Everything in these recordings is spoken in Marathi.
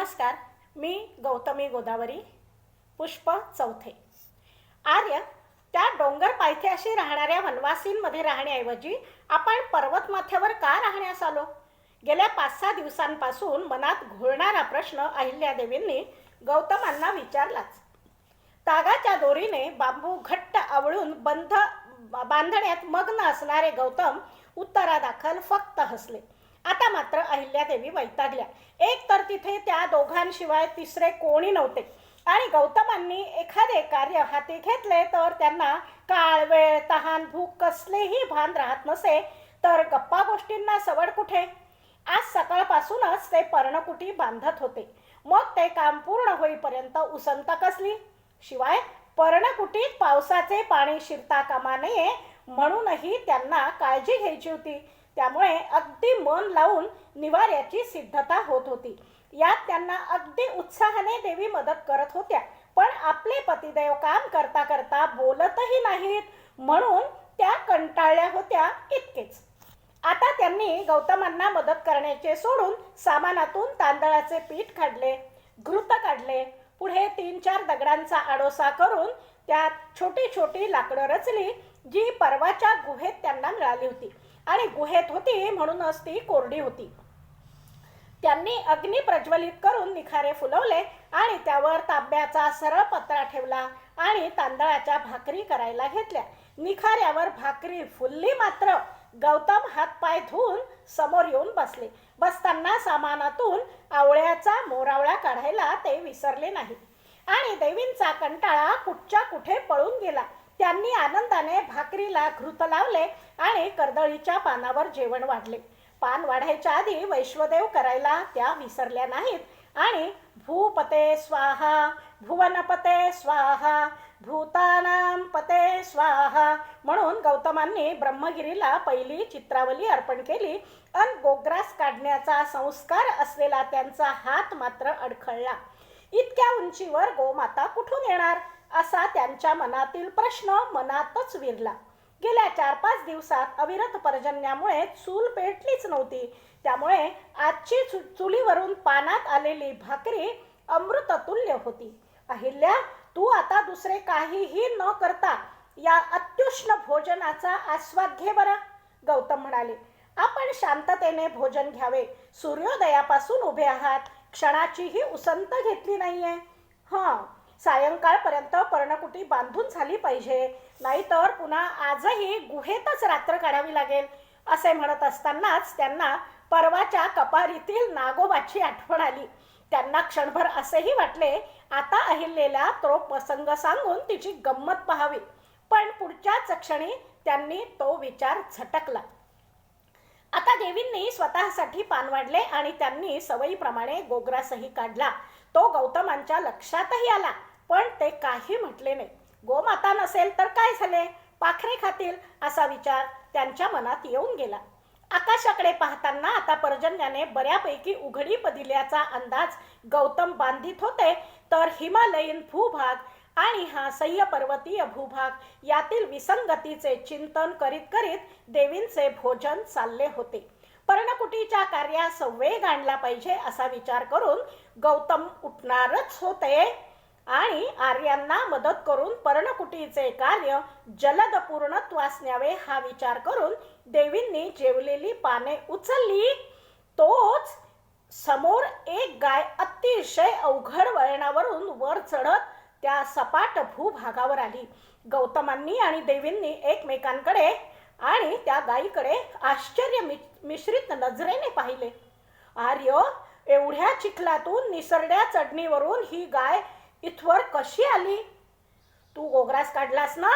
नमस्कार मी गौतमी गोदावरी पुष्प चौथे. आर्य त्या डोंगर पायथ्याशी राहणाऱ्या वनवासींमध्ये राहण्याऐवजी आपण पर्वतमाथ्यावर का राहण्यास आलो? गेल्या पाच सहा दिवसांपासून मनात घोळणारा प्रश्न अहिल्यादेवींनी गौतमांना विचारलाच. तागाच्या दोरीने बांबू घट्ट आवळून बंध बांधण्यात मग्न असणारे गौतम उत्तरादाखल फक्त हसले. आता मात्र अहिल्यादेवी वैतागल्या. एक तर तिथे त्या दोघांशिवाय तिसरे कोणी नव्हते. आणि गौतमांनी एखादे कार्य हाती घेतले तर त्यांना काळ वेळ तहान भूक कसलेही भान राहत नसे तर गप्पा गोष्टींना सवड कुठे? आज सकाळपासूनच ते पर्णकुटी बांधत होते. मग ते काम पूर्ण होईपर्यंत उसंत कसली? शिवाय पर्णकुटीत पावसाचे पाणी शिरता कामा नये म्हणूनही त्यांना काळजी घ्यायची होती. त्यामुळे अगदी मन लावून निवाऱ्याची सिद्धता होत होती. यात त्यांना अगदी उत्साहाने देवी मदत करत होत्या. पण आपले पतिदेव काम करता करता बोलतही नाहीत. म्हणून त्या कंटाळल्या होत्या इतकेच. आता त्यांनी गौतमांना मदत करण्याचे सोडून सामानातून तांदळाचे पीठ काढले घृत काढले पुढे तीन चार दगडांचा आडोसा करून त्यात छोटी छोटी लाकडं रचली जी परवाच्या गुहेत त्यांना मिळाली होती. आणि गुहेत होती म्हणूनच ती कोरडी होती. त्यांनी अग्नी प्रज्वलित करून निखारे फुलवले आणि त्यावर तांब्याचा सरळ पत्रा ठेवला आणि तांदळाच्या भाकरी करायला घेतल्या. निखाऱ्यावर भाकरी फुलली मात्र गौतम हातपाय धुवून समोर येऊन बसले. बसताना सामानातून आवळ्याचा मोरावळा काढायला ते विसरले नाही आणि देवींचा कंटाळा कुठच्या कुठे पळून गेला. त्यांनी आनंदाने भाकरीला घृत लावले आणि कर्दळीच्या पानावर जेवण वाढले. पान वाढायच्या आधी वैश्वदेव करायला त्या विसरल्या नाहीत आणि भूपते स्वाहा भुवनपते स्वाहा भूतानाम पते स्वाहा म्हणून गौतमांनी ब्रह्मगिरीला पहिली चित्रावली अर्पण केली अन गोग्रास काढण्याचा संस्कार असलेला त्यांचा हात मात्र अडखळला. इतक्या उंचीवर गोमाता कुठून येणार? असा त्यांच्या मनातील प्रश्न मनातच विरला. गेल्या चार पाच दिवसात अविरत पर्जन्यामुळे चूल पेटलीच नव्हती. त्यामुळे आजची चु चुलीवरून पानात आलेली भाकरी अमृततुल्य होती. अहिल्या तू आता दुसरे काहीही न करता या अत्युष्ण भोजनाचा आस्वाद घे बरं गौतम म्हणाले. आपण शांततेने भोजन घ्यावे. सूर्योदयापासून उभे आहात. क्षणाचीही उसंत घेतली नाहीये. हां सायंकाळपर्यंत पर्णकुटी बांधून झाली पाहिजे. नाहीतर पुन्हा आजही गुहेतच रात्र काढावी लागेल असे म्हणत असतानाच त्यांना परवाच्या कपारीतील नागोबाची आठवण आली. त्यांना क्षणभर असेही वाटले आता अहिल्येला तो प्रसंग सांगून तिची गंमत पाहावी. पण पुढच्याच क्षणी त्यांनी तो विचार झटकला. आता देवींनी स्वतःसाठी पान वाढले आणि त्यांनी सवयीप्रमाणे गोग्रासही काढला. तो गौतमांच्या लक्षातही आला. पण ते काही म्हटले नाही. गोमाता नसेल तर काय झाले? पाखरे खातील असा विचार त्यांच्या मनात येऊन गेला. आकाशाकडे पाहताना आता पर्जन्याने बऱ्यापैकी उघडी पदिल्याचा अंदाज गौतम बांधित होते तर हिमालयीन भूभाग आणि हा सह्य पर्वतीय भूभाग यातील विसंगतीचे चिंतन करीत करीत देवींचे भोजन चालले होते. पर्णकुटीच्या कार्यास वेग आणला पाहिजे असा विचार करून गौतम उठणारच होते. आणि आर्यांना मदत करून पर्णकुटीचे कार्य जलद पूर्णत्वास न्यावे हा विचार करून देवींनी जेवलेली पाने उचलली. तोच समोर एक गाय अतिशय अवघड वळणावरून वर चढत त्या सपाट भूभागावर आली. गौतमांनी आणि देवींनी एकमेकांकडे आणि त्या गायीकडे आश्चर्य मिश्रित नजरेने पाहिले. आर्य एवढ्या चिखलातून निसरड्या चढणीवरून ही गाय इथवर कशी आली? तू गोग्रास काढलास ना?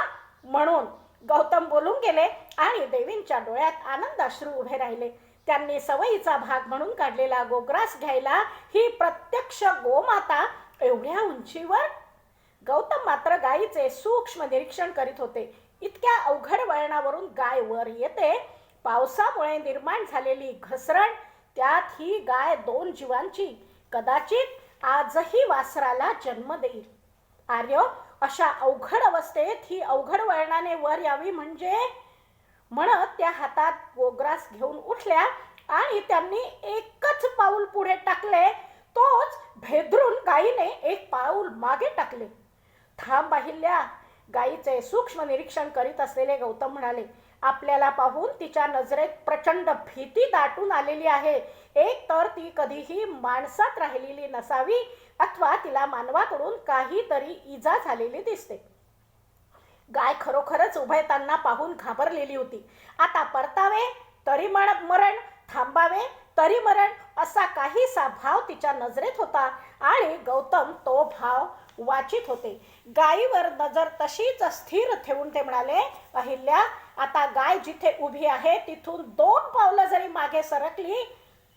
म्हणून गौतम बोलून गेले आणि देवींच्या डोळ्यात आनंद अश्रू उभे राहिले. त्यांनी सवयीचा भाग म्हणून काढलेला गोग्रास घ्यायला ही प्रत्यक्ष गोमाता एवढ्या उंचीवर? गौतम मात्र गायीचे सूक्ष्म निरीक्षण करीत होते. इतक्या अवघड वळणावरून गाय वर येते. पावसामुळे निर्माण झालेली घसरण त्यात ही गाय दोन जीवांची कदाचित आजही वासराला जन्म देईल. आर्य अशा अवघड अवस्थेत ही अवघड वळणाने वर यावी म्हणजे म्हणत त्या हातात गोग्रास घेऊन उठल्या आणि त्यांनी एकच पाऊल पुढे टाकले. तोच भेदरून गायीने एक पाऊल मागे टाकले. थांब अहिल्या गायीचे सूक्ष्म निरीक्षण करीत असलेले गौतम म्हणाले आपल्याला पाहून तिच्या नजरेत प्रचंड भीती दाटून आलेली आहे. एक तर ती कधीही माणसात राहिलेली नसावी अथवा तिला मानवाकडून काहीतरी इजा झालेली दिसते. गाय खरोखरच उभयतांना पाहून घाबरलेली होती. आता परतावे तरी मरण थांबावे तरी मरण असा काहीसा भाव तिच्या नजरेत होता आणि गौतम तो भाव वाचित होते. गायीवर नजर तशीच स्थिर ठेवून ते म्हणाले अहिल्या आता गाय जिथे उभी आहे तिथून दोन पावलं जरी मागे सरकली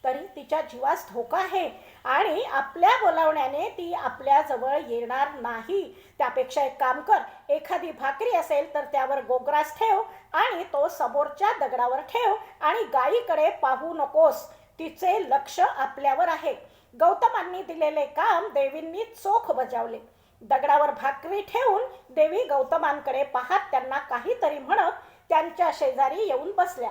तरी तिच्या जीवास धोका आहे आणि आपल्या बोलावण्याने ती आपल्याजवळ येणार नाही. त्यापेक्षा एक काम कर एखादी भाकरी असेल तर त्यावर गोग्रास ठेव आणि तो समोरच्या दगडावर ठेव आणि गायीकडे पाहू नकोस. तिचे लक्ष आपल्यावर आहे. गौतमांनी दिलेले काम देवींनी चोख बजावले. दगडावर भाकरी ठेवून देवी गौतमांकडे पाहत त्यांना काहीतरी म्हणत त्यांच्या शेजारी येऊन बसल्या.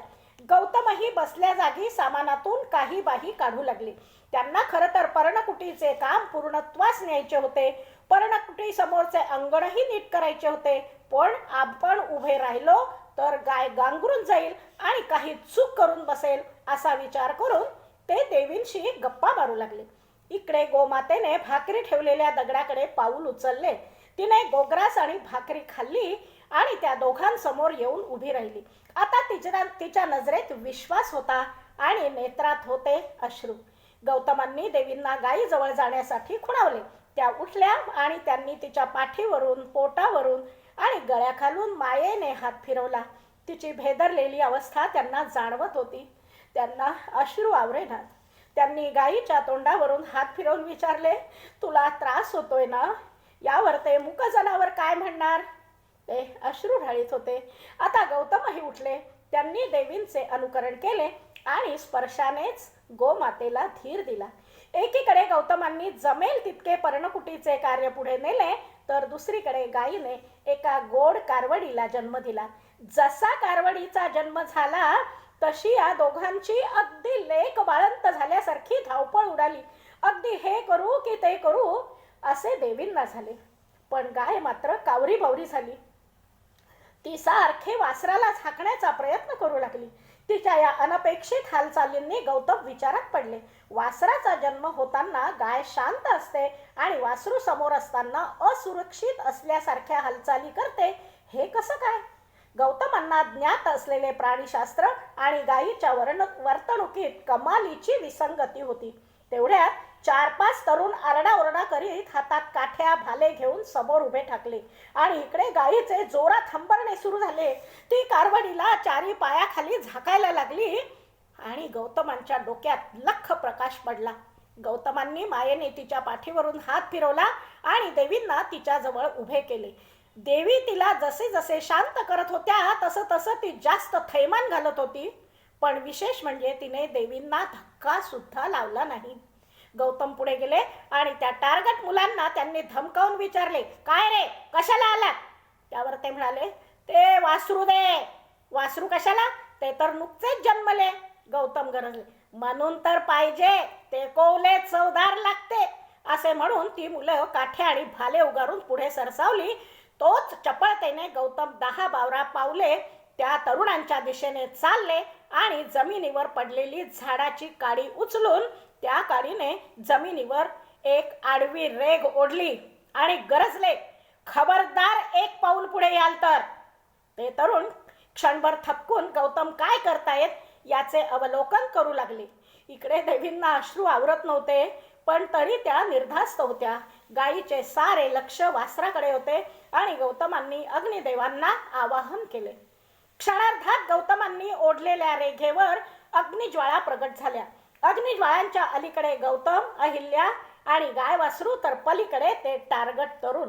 गौतमही बसल्या जागी सामानातून काही बाही काढू लागले. त्यांना खरं तर पर्णकुटीचे काम पूर्णत्वास न्यायचे होते. पर्णकुटी समोरचे अंगणही नीट करायचे होते. पण आपण उभे राहिलो तर गाय गांगरून जाईल आणि काही चूक करून बसेल असा विचार करून ते देवींशी गप्पा मारू लागले. इकडे गोमातेने भाकरी ठेवलेल्या दगडाकडे पाऊल उचलले. तिने गोग्रास आणि भाकरी खाल्ली आणि त्या दोघांसमोर येऊन उभी राहिली. आता तिच्या तिच्या नजरेत विश्वास होता आणि नेत्रात होते अश्रू. गौतमांनी देवींना गायीजवळ जाण्यासाठी खुणावले. त्या उठल्या आणि त्यांनी तिच्या पाठीवरून पोटावरून आणि गळ्याखालून मायेने हात फिरवला. तिची भेदरलेली अवस्था त्यांना जाणवत होती. त्यांना अश्रू आवरेनात त्यांनी गायीच्या तोंडावरून हात फिरवून विचारले तुला त्रास होतोय ना? यावर ते मुक जनावर काय म्हणणार? ते अश्रू ढाळीत होते. आता गौतमही उठले. त्यांनी देवींचे अनुकरण केले आणि स्पर्शानेच गोमातेला धीर दिला. एकीकडे गौतमांनी जमेल तितके पर्णकुटीचे कार्य पुढे नेले तर दुसरीकडे गायीने एका गोड कारवडीला जन्म दिला. जसा कारवडीचा जन्म झाला तशी या दोघांची अगदी लेक बाळंत झाल्यासारखी धावपळ उडाली. अगदी हे करू की ते करू असे देवींना झाले. पण गाय मात्र कावरी बावरी झाली. ती सारखे वासराला झाकण्याचा प्रयत्न करू लागली. तिच्या या अनपेक्षित हालचालींनी गौतम विचारात पडले. वासराचा जन्म होताना गाय शांत असते आणि वासरू समोर असताना असुरक्षित असल्यासारख्या हालचाली करते. हे कसं काय? गौतमांना ज्ञात असलेले प्राणीशास्त्र आणि गायीच्या वर्ण वर्तणुकीत कमालीची विसंगती होती. तेवढ्यात चार पाच तरुण आरडाओरडा करीत हातात काठ्या भाले घेऊन समोर उभे ठाकले. आणि इकडे गायीचे जोरात हंबरणे सुरू झाले. ती कारवडीला चारी पायाखाली झाकायला लागली आणि गौतमांच्या डोक्यात लख प्रकाश पडला. गौतमांनी मायेने तिच्या पाठीवरून हात फिरवला आणि देवींना तिच्याजवळ उभे केले. देवी तिला जसे जसे शांत करत होत्या तसं तसं ती जास्त थैमान घालत होती. पण विशेष म्हणजे तिने देवींना धक्का सुद्धा लावला नाही. गौतम पुढे गेले आणि त्या टार्गेट मुलांना त्यांनी धमकावून विचारले काय रे कशाला आलात? त्यावर ते म्हणाले ते वासरू दे. वासरू कशाला? ते तर नुकतेच जन्मले. गौतम गरजले म्हणून तर पाहिजे ते कोवले चवदार लागते. असे म्हणून ती मुलं काठे आणि भाले उगारून पुढे सरसावली. तोच चपळतेने गौतम दहा बावरा पावले त्या तरुणांच्या दिशेने चालले. आणि जमिनीवर पडलेली झाडाची काडी उचलून त्या काडीने जमिनीवर एक आडवी रेग ओढली आणि गरजले खबरदार एक पाऊल पुढे याल तर. ते तरुण क्षणभर थपकून गौतम काय करतायत? याचे अवलोकन करू लागले. इकडे देवींना अश्रू आवरत नव्हते पण तरी त्या निर्धास्त होत्या. गायीचे सारे लक्ष वासराकडे होते आणि गौतमांनी अग्निदेवांना आवाहन केले. क्षणार्धात गौतमांनी ओढलेल्या रेघेवर अग्निज्वाळा प्रगट झाल्या. अग्निज्वाळांच्या अलीकडे गौतम अहिल्या आणि गाय वासरू तर पलीकडे ते टार्गट तरुण.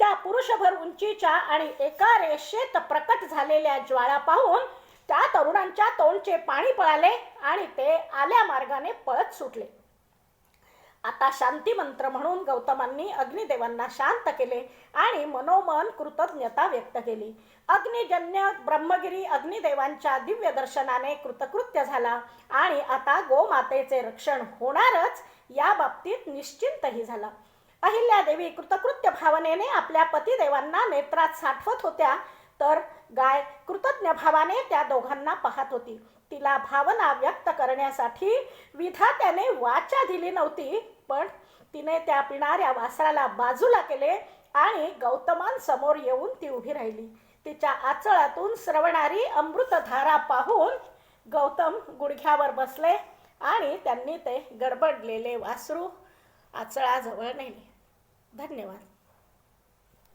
त्या पुरुषभर उंचीच्या आणि एका रेषेत प्रकट झालेल्या ज्वाळा पाहून त्या तरुणांच्या तोंडचे पाणी पळाले आणि ते आल्या मार्गाने पळत सुटले. आता शांती मंत्र म्हणून गौतमांनी अग्निदेवांना शांत केले आणि मनोमन कृतज्ञता व्यक्त केली. अग्निजन्य ब्रह्मगिरी अग्निदेवांच्या दिव्य दर्शनाने कृतकृत्य झाला आणि आता गोमातेचे रक्षण होणारच या बाबतीत निश्चिंतही झाला. अहिल्यादेवी कृतकृत्य भावनेने आपल्या पतिदेवांना नेत्रात साठवत होत्या तर गाय कृतज्ञ भावाने त्या दोघांना पाहत होती. तिला भावना व्यक्त करण्यासाठी विधात्याने वाचा दिली नव्हती पण तिने त्या पिणाऱ्या वासराला बाजूला केले आणि गौतमांसमोर येऊन ती उभी राहिली. तिच्या आचळातून श्रवणारी अमृतधारा पाहून गौतम गुडघ्यावर बसले आणि त्यांनी ते गडबडलेले वासरू आचळाजवळ नेले. धन्यवाद.